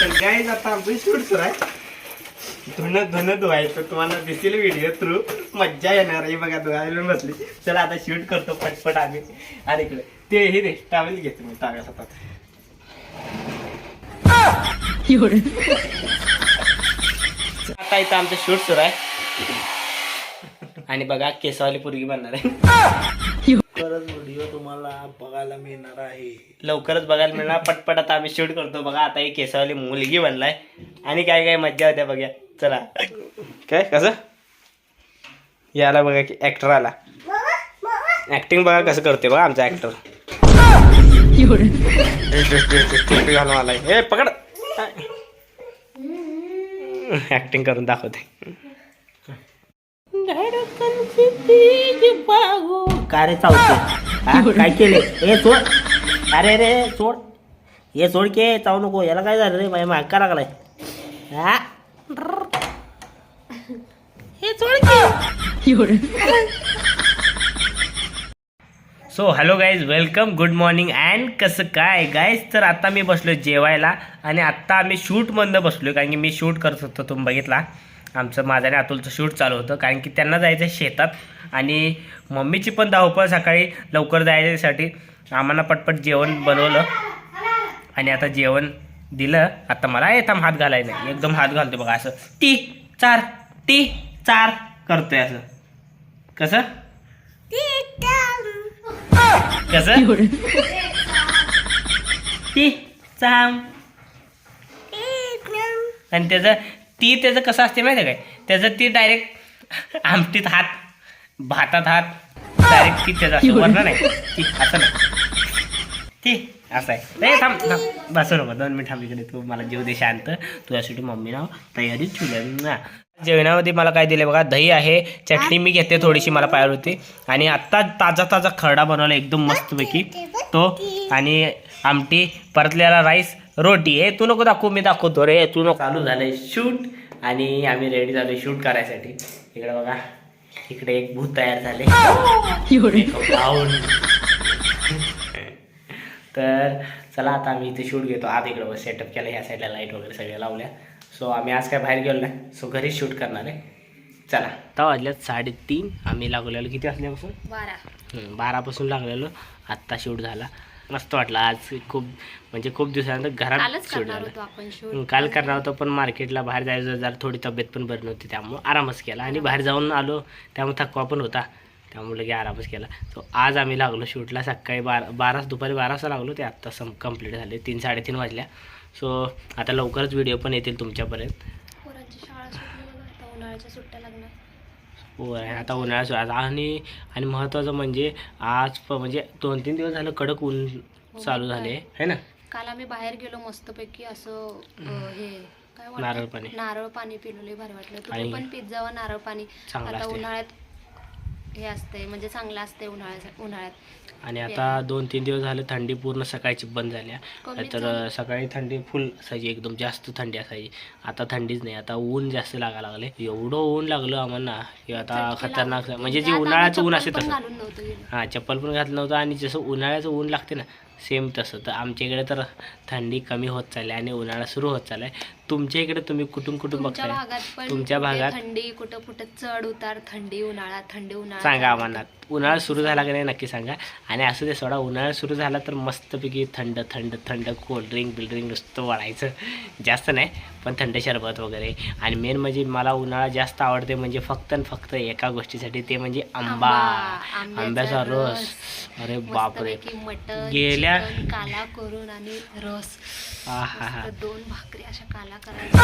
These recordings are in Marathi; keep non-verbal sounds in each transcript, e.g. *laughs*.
तर गाईज आता आमचं शूट सुरू आहे धुणं धुणं धुवायचं तुम्हाला दिसेल व्हिडिओ थ्रू मज्जा येणार आहे बघा धुवायला बसली चला आता शूट करतो पटपट आम्ही आणि इकडे ते हे रे टावेल घेतो मी टाव्या हातात आता इथं आमचं शूट सुरू आहे. आणि बघा केसवाली पोरगी बनणार आहे. परत व्हिडिओ तुम्हाला बघायला मिळणार आहे. लवकरच बघायला मिळणार. पटपट आता आम्ही शूट करतो बघा. आता ही केसावाली मुलगी बनलाय. आणि काय काय मज्जा होत्या बघा चला. काय? कसं? याला बघा की ऍक्टर आला. ऍक्टिंग बघा कसं करते बघा आमचा ऍक्टर घालून आलाय हे पकड ऍक्टिंग करून दाखवते. काय रे चावते हा? काय केले ए सोड. अरे रे सोड. हे सोड के चावू नको. याला काय झालं रे? माझ्या माग का लागलाय? हा? हे सोड के. So hello guys welcome good morning and कसं काय? गाईज तर आता मी बसलो जेवायला आणि आत्ता आम्ही शूटमधनं बसलो कारण की मी शूट करत होतो तुम्ही बघितला. आमचं माझं आणि अतुलचं शूट चालू होतं. कारण की त्यांना जायचं आहे शेतात. आणि मम्मीची पण धावपळ सकाळी लवकर जायच्यासाठी आम्हाला पटपट जेवण बनवलं. आणि आता जेवण दिलं. आता मला येताम हात घालायला नाही. एकदम हात घालतो बघा असं. टी चार टी चार करतोय असं. कसं? कसं? ती चाम आणि त्याचं ती त्याचं कसं असते माहिती आहे काय? त्याचं ती डायरेक्ट आमटीत हात भातात हात डायरेक्ट ती त्याचं असं नाही ती असं नाही. ती असं आहे. नाही थांब थांब. बसू नको दोन मिनिट थांब इकडे. तू मला जेव दे शांत. तुझ्यासाठी मम्मी ना तयारी ठेवल्या ना जेवणामध्ये मला काय दिले बघा दही आहे चटणी मी घेते थोडीशी मला पाहिजे होती आणि आत्ता ताजा ताजा खरडा बनवला एकदम मस्तपैकी. तो आणि आमटी परतलेला राईस रोटी. हे तू नको दाखवू मी दाखवतो रे. तू नको. चालू झालंय शूट आणि आम्ही रेडी झालोय शूट करायसाठी. इकडे बघा. इकडे एक भूत तयार झाले. तर चला आता आम्ही इथे शूट घेतो. आत इकडे सेटअप केलं. ह्या साईडला लाइट वगैरे सगळ्या लावल्या. सो आम्ही आज काय बाहेर गेलो नाही. सो घरीच शूट करणार आहे. चला. आता वाजल्यात साडेतीन. आम्ही लागलेलो किती वाजल्यापासून? बारा. बारापासून लागलेलो. आत्ता शूट झाला. मस्त वाटलं. आज खूप म्हणजे खूप दिवसानंतर घरात कालच शूट करणार झालं. होतो आपण शूट. काल करणार होतो पण मार्केटला बाहेर जायचं जरा थोडी तब्येत पण बरी नव्हती त्यामुळं आरामच केला. आणि बाहेर जाऊन आलो त्यामुळे थकवा पण होता. त्यामुळे लगे आरामच केला. सो आज आम्ही लागलो शूटला. सकाळी बारा बारा दुपारी बारा वाजता लागलो ते आत्ता सम कंप्लीट झाले. तीन साडेतीन वाजल्या. सो आता लवकरच व्हिडिओ पण येतील तुमच्यापर्यंत. पोरांची शाळा सुटली बघा आता उन्हाळ्याच्या सुट्ट्या लागणार. आता उन्हाळा सुरू आहे. आणि आणि महत्त्वाचं म्हणजे आज म्हणजे दोन तीन दिवस झालं कडक ऊन चालू झाले आहे ना काल आम्ही बाहेर गेलो मस्तपैकी असं हे काय? नारळ पाणी. नारळ पाणी पिलोले भारी वाटलं तुम्ही पण पित जावा नारळ पाणी आता. उन्हाळ्यात हे असते म्हणजे चांगलं असते उन्हाळ्यात उन्हाळ्यात. आणि आता दोन तीन दिवस झाले थंडी पूर्ण सकाळची बंद झाल्या कमीच तर झाली. सकाळी थंडी फुल असायची एकदम जास्त थंडी असायची. आता थंडीच नाही आता ऊन जास्त लागायला लागले. एवढं ऊन लागलं आम्हाला की आता चटके खतरनाक लागत म्हणजे जे उन्हाळ्याचं ऊन चप्पल असते पण तसं. घालून नव्हतं गेलो. हां चप्पल पण घातलं नव्हतं आणि जसं उन्हाळ्याचं ऊन लागते ना सेम तसं. तर आमच्या इकडे तर थंडी कमी होत चालली आणि उन्हाळा सुरू होत चाललाय. तुमच्या इकडे तुम्ही कुठून कुठून बघताय? तुमच्या भागात? थंडी कुठं कुठं चढ उतार थंडी उन्हाळा थंडी उन्हाळा सांगा आम्हाला. उन्हाळा सुरू झाला की नाही नक्की सांगा. आणि असं ते सोडा उन्हाळा सुरू झाला तर मस्तपैकी थंड थंड थंड कोल्ड्रिंक बिल्ड्रिंक नुसतं वाढायचं. जास्त नाही पण थंड शरबत वगैरे. आणि मेन म्हणजे मला उन्हाळा जास्त आवडते म्हणजे फक्त आणि फक्त एका गोष्टीसाठी ते म्हणजे आंबा. आंबा, आंब्याचा रस. अरे बापरे. गेल्या- काला करून आणि रस. मस्त दोन भाकरी अशा काला करायच्या.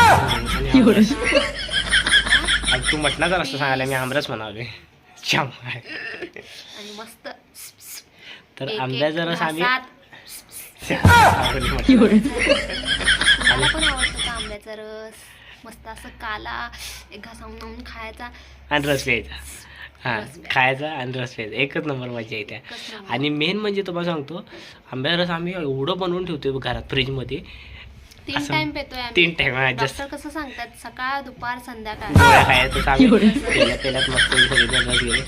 आणि तू मटणाचा रस्ता सांगायला मी आमरस म्हणाले आणि मस्त तर एक रस आम्ही म्हटलं. मला पण आवडतो आंब्याचा रस? मस्त असं काला एक घास खायचा. आणि रस प्यायचा. हां. खायचा आणि रस प्यायचा एकच नंबर मजा येते. आणि मेन म्हणजे तुम्हाला सांगतो आंब्याचा रस आम्ही एवढं बनवून ठेवतो घरात फ्रीजमध्ये तीन टाइम पेतोय आम्ही. तीन टाइम डॉक्टर कसं सांगतात सकाळ दुपार संध्याकाळ. खायचं *laughs* मस्त गेले.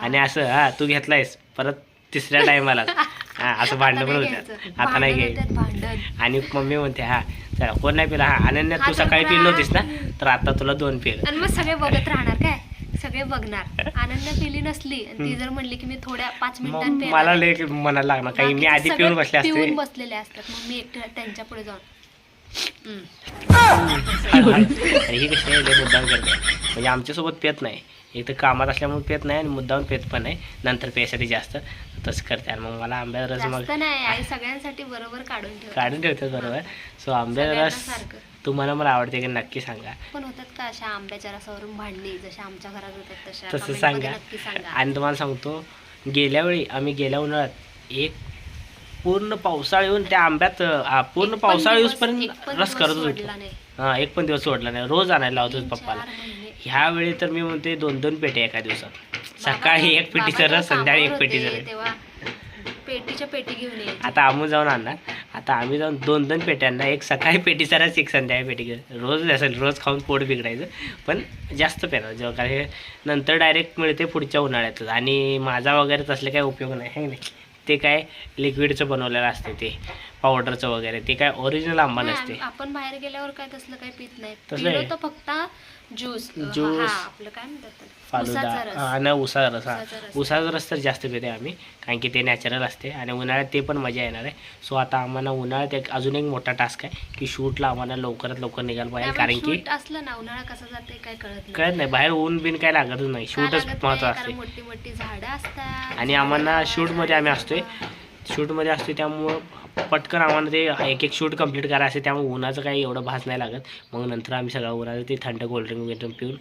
आणि असं हा तू घेतलायस परत तिसऱ्या टायमाला *laughs* हा असं भांडणं पण घ्यायचं. आता नाही घ्यायचं. भांडण. आणि मम्मी म्हणते हा चला कोण नाही पिला? हा अनन्या तू सकाळी. पिली नव्हतीस ना? तर आता तुला दोन पिल. आणि मग सगळे बघत राहणार काय? सगळे बघणार आनंद पिली नसली आणि ती जर म्हणली की मी थोड्या पाच पेणार मला मनाला लागणार काही मी बाकीचे आधी सगळे पिऊन बसले असते पिऊन बसलेले असतात मग मी एकटे त्यांच्या पुढे जाऊन हम्म. आणि ही कशी आहे लय मुद्दाम करते म्हणजे आमच्यासोबत पेत नाही एक तर कामात असल्यामुळे पेत नाही आणि मुद्दाम पेत पण नाही. नंतर पेसाठी जास्त. तसं करते. आणि मग मला आंब्याचा रस मग जास्त नाही आई सगळ्यांसाठी बरोबर काढून ठेव काढून ठेवते बरोबर. सो आंब्याचा रस सारखं. तुम्हाला मला आवडते की नक्की सांगा. पण होतात का अशा आंब्याच्या रसावरून भांडणी जशा आमच्या घरात होतात तशा. तसं comment सांगा. मध्ये नक्की सांगा. आणि तुम्हाला सांगतो गेल्या वेळी आम्ही गेल्या उन्हाळ्यात एक पूर्ण पावसाळा येऊन त्या आंब्यात आ, पूर्ण पावसाळा एक पण रस करत होतो. हा एक पण दिवस सोडला नाही. रोज आणायला लावतो तीन, पप्पाला. ह्या वेळी तर मी म्हणते दोन दोन पेटे एका दिवसात. सकाळी एक पेटीचा रस संध्याकाळी एक पेटीचा होते, रस. पेटीच्या पेटी घेऊन आता आम्ही जाऊन आणणार. आता आम्ही जाऊन दोन दोन पेट्यांना एक सकाळी पेटीचा रस एक संध्याकाळी पेटी घेऊन रोज असेल रोज खाऊन पोट बिघडायचं. पण जास्त पेणार जेव्हा कारण नंतर डायरेक्ट मिळते पुढच्या उन्हाळ्यातच. आणि माझा वगैरे तसले काही उपयोग नाही है नाही? ते काय लिक्विडचं बनवलेलं असते ते. पावडरचं वगैरे ते काय ओरिजिनल आंबा नसते. आपण बाहेर गेल्यावर काय तसलं काही पित नाही. तसलं पिलो आहे? तर फक्त ज्यूस ज्यूस, हा आपलं काय म्हणतात? फालुदा. उसाचा रस. हा, आणि उसाचा रस हा. उसाचा तर जास्त पिते आम्ही कारण की ते नॅचरल असते आणि उन्हाळ्यात ते पण मजा येणार आहे. सो आता आम्हाला उन्हाळ्यात एक अजून एक मोठा टास्क आहे की शूटला आम्हाला लवकरात लवकर निघायला पाहिजे कारण की असलं ना उन्हाळा कसा जाते काय कळत नाही. कळत नाही. बाहेर ऊन बिन काय लागतच नाही. शूटच कारण असते. मोठी मोठी झाडं असतात. आणि आम्हाला शूटमध्ये आम्ही असतोय. शूटमध्ये असतोय त्यामुळं पटकन आम्हाला ते एक एक शूट कंप्लीट करायचं असते त्यामुळे उन्हाचं काही एवढं भास नाही लागत. मग नंतर आम्ही सगळं उन्हाचं ते थंड कोल्ड्रिंक वगैरे पिऊन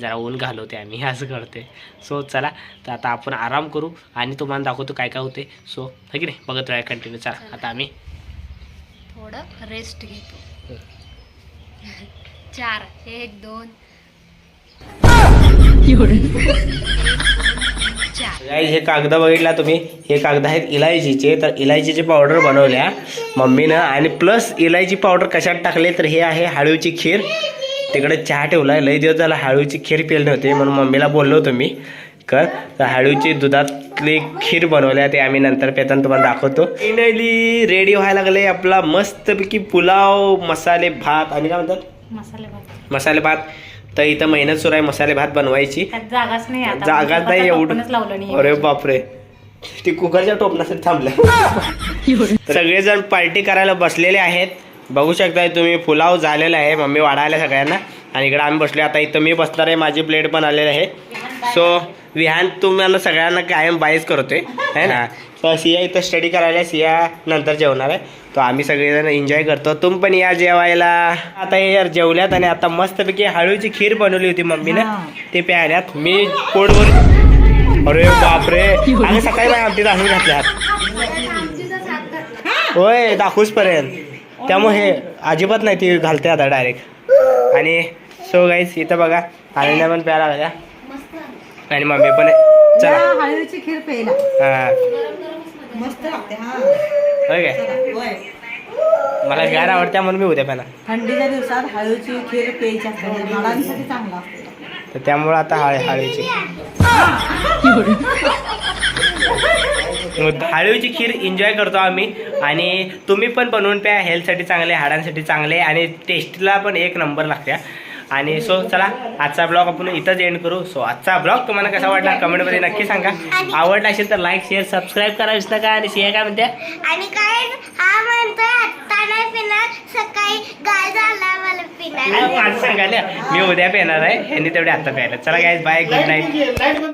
जरा ऊन घालवते आम्ही. *laughs* असं करते सो चला. तर आता आपण आराम करू आणि तुम्हाला दाखवतो काय काय होते सो है की नाही? बघत राहा कंटिन्यू चला आता आम्ही थोडं रेस्ट घेतो. *laughs* चार एक दोन. गाईज हे कागद बघितला तुम्ही? हे कागद आहेत इलायचीचे. तर इलायचीचे पावडर बनवल्या मम्मीनं आणि प्लस इलायची पावडर कशात टाकले? तर हे आहे हळूची खीर. तिकडे चहा ठेवला लई दिवस झाला हळूची खीर पेल नव्हती. म्हणून मम्मीला बोललो होतो मी कर. तर हळूची दुधातली खीर बनवल्या. ते आम्ही नंतर पेताना तुम्हाला दाखवतो. फायनली रेडी व्हायला लागले आपला मस्तपैकी पुलाव मसाले भात आणि काय म्हणतात? मसाले भात. मसाले भात. तर इथं मेहनत सुरू आहे मसाले भात बनवायची. त्यात जागाच नाही आता जागा नाही लावलं एवढं नाही अरे बापरे. ती कुकरच्या टोपणासाठी थांबल्या *laughs* सगळेजण पार्टी करायला बसलेले आहेत. बघू शकताय तुम्ही पुलाव झालेला आहे मम्मी वाढायला सगळ्यांना. आणि इकडे आम्ही बसले आता इथं मी बसणार आहे माझी प्लेट पण आलेली आहे. सो विहान तुम्हाला सगळ्यांना कायम बाईस करतोय है ना? तर सिया इथं स्टडी करायला. सिया नंतर जेवणार आहे. तो आम्ही सगळेजण एन्जॉय करतो. तुम पण या जेवायला. आता हे यार जेवल्यात आणि आता मस्तपैकी हळूची खीर बनवली होती मम्मीनं. ते प्यायल्यात मी पोटभर अरे बापरे. आणि सकाळी माझ्या आमटीत आणून घातल्यात होय दाखवूच पर्यंत त्यामुळे हे अजिबात नाही ती घालते आता डायरेक्ट आणि सो गाईस इथं बघा आनंद पण प्यायला लागल्या. आणि मम्मी पण. चला. हळदीची खीर प्यायला. हा. मस्त लागते हा. होय काय? होय. मला गार आवडत्या म्हणून मी उद्या प्याला थंडीच्या दिवसात हळदीची खीर प्यायची असते हाडांसाठी चांगला असते. तर त्यामुळं आता हळ हळवीची खीर एन्जॉय करतो आम्ही. आणि तुम्ही पण बनवून प्या हेल्थसाठी चांगले हाडांसाठी चांगले आणि टेस्टला पण एक नंबर लागत्या आणि सो चला आजचा ब्लॉग आपण इथंच एंड करू. सो आजचा ब्लॉग तुम्हाला कसा वाटला कमेंटमध्ये नक्की सांगा. आवडला असेल तर लाईक शेअर सबस्क्राईब करा विसरू नका आणि शेअर काय म्हणत्या आणि काय हा म्हणतोय आत्ता नाही पिणार सकाळी गाय झाला मला पिणार. आज सांगायला मी उद्या पेणार आहे. यांनी तेवढे आता प्यायला. चला गाईज बाय गुड नाईट